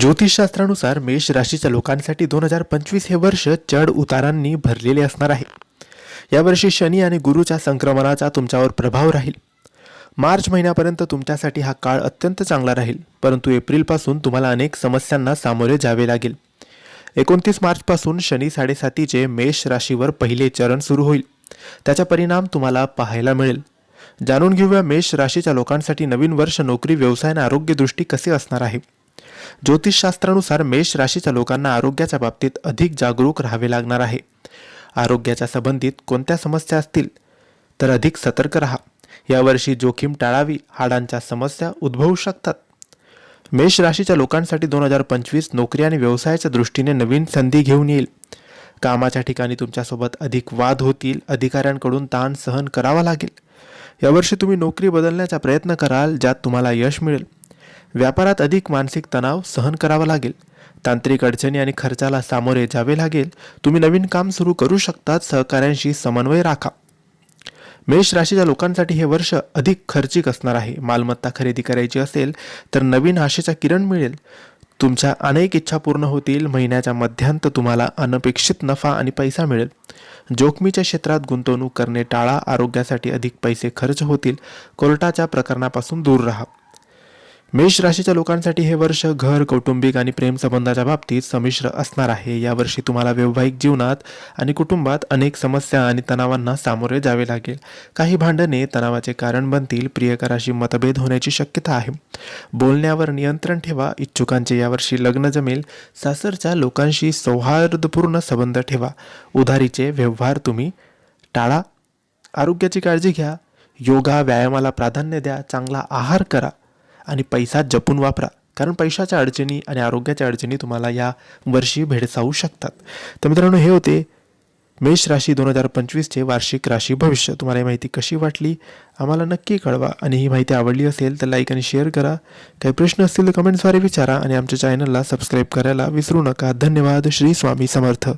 ज्योतिषशास्त्रानुसार मेष राशीच्या लोकांसाठी दोन हजार पंचवीस हे वर्ष चढ उतारांनी भरलेले असणार आहे. यावर्षी शनी आणि गुरुच्या संक्रमणाचा तुमच्यावर प्रभाव राहील. मार्च महिन्यापर्यंत तुमच्यासाठी हा काळ अत्यंत चांगला राहील परंतु एप्रिलपासून तुम्हाला अनेक समस्यांना सामोरे जावे लागेल. एकोणतीस मार्चपासून शनी साडेसातीचे मेष राशीवर पहिले चरण सुरू होईल. त्याचा परिणाम तुम्हाला पाहायला मिळेल. जाणून घेऊया मेष राशीच्या लोकांसाठी नवीन वर्ष नोकरी व्यवसाय आणि आरोग्यदृष्टी कसे असणार आहे. ज्योतिषशास्त्रानुसार मेष राशीच्या लोकांना आरोग्याच्या बाबतीत अधिक जागरूक राहावे लागणार आहे. आरोग्याच्या संबंधित कोणत्या समस्या असतील? तर अधिक सतर्क राहा. यावर्षी जोखीम टाळावी. हाडांच्या समस्या उद्भवू शकतात. मेष राशीच्या लोकांसाठी दोन हजार पंचवीस नोकरी आणि व्यवसायाच्या दृष्टीने नवीन संधी घेऊन येईल. कामाच्या ठिकाणी तुमच्यासोबत अधिक वाद होतील. अधिकाऱ्यांकडून ताण सहन करावा लागेल. यावर्षी तुम्ही नोकरी बदलण्याचा प्रयत्न कराल ज्यात तुम्हाला यश मिळेल. व्यापारात अधिक मानसिक तणाव सहन करावा लागेल. तांत्रिक अडचणी आणि खर्चाला सामोरे जावे लागेल. तुम्ही नवीन काम सुरू करू शकतात. सहकाऱ्यांशी समन्वय राखा. मेष राशीच्या लोकांसाठी हे वर्ष अधिक खर्चिक असणार आहे. मालमत्ता खरेदी करायची असेल तर नवीन आशेचा किरण मिळेल. तुमच्या अनेक इच्छा पूर्ण होतील. महिन्याच्या मध्यांत तुम्हाला अनपेक्षित नफा आणि पैसा मिळेल. जोखमीच्या क्षेत्रात गुंतवणूक करणे टाळा. आरोग्यासाठी अधिक पैसे खर्च होतील. कोर्टाच्या प्रकरणापासून दूर राहा. मेष राशीच्या लोकांसाठी हे वर्ष घर कौटुंबिक आणि प्रेम संबंधाच्या बाबतीत संमिश्र असणार आहे. यावर्षी तुम्हाला वैवाहिक जीवनात आणि कुटुंबात अनेक समस्या आणि तणावांना सामोरे जावे लागेल. काही भांडणे तणावाचे कारण बनतील. प्रियकराशी मतभेद होण्याची शक्यता आहे. बोलण्यावर नियंत्रण ठेवा. इच्छुकांचे यावर्षी लग्न जमेल. सासरच्या लोकांशी सौहार्दपूर्ण संबंध ठेवा. उधारीचे व्यवहार तुम्ही टाळा. आरोग्याची काळजी घ्या. योगा व्यायामाला प्राधान्य द्या. चांगला आहार करा. आणि पैसा जपून वापरा. कारण पैशाच्या अडचणी आणि आरोग्याच्या अडचणी तुम्हाला या वर्षी भेडसावू शकतात. तर मित्रांनो हे होते मेष राशी दोन हजार पंचवीसचे वार्षिक राशी भविष्य. तुम्हाला ही माहिती कशी वाटली? आम्हाला नक्की कळवा. आणि ही माहिती आवडली असेल तर लाईक आणि शेअर करा. काही प्रश्न असतील तर कमेंट्सद्वारे विचारा. आणि आमच्या चॅनलला सबस्क्राईब करायला विसरू नका. धन्यवाद. श्री स्वामी समर्थ.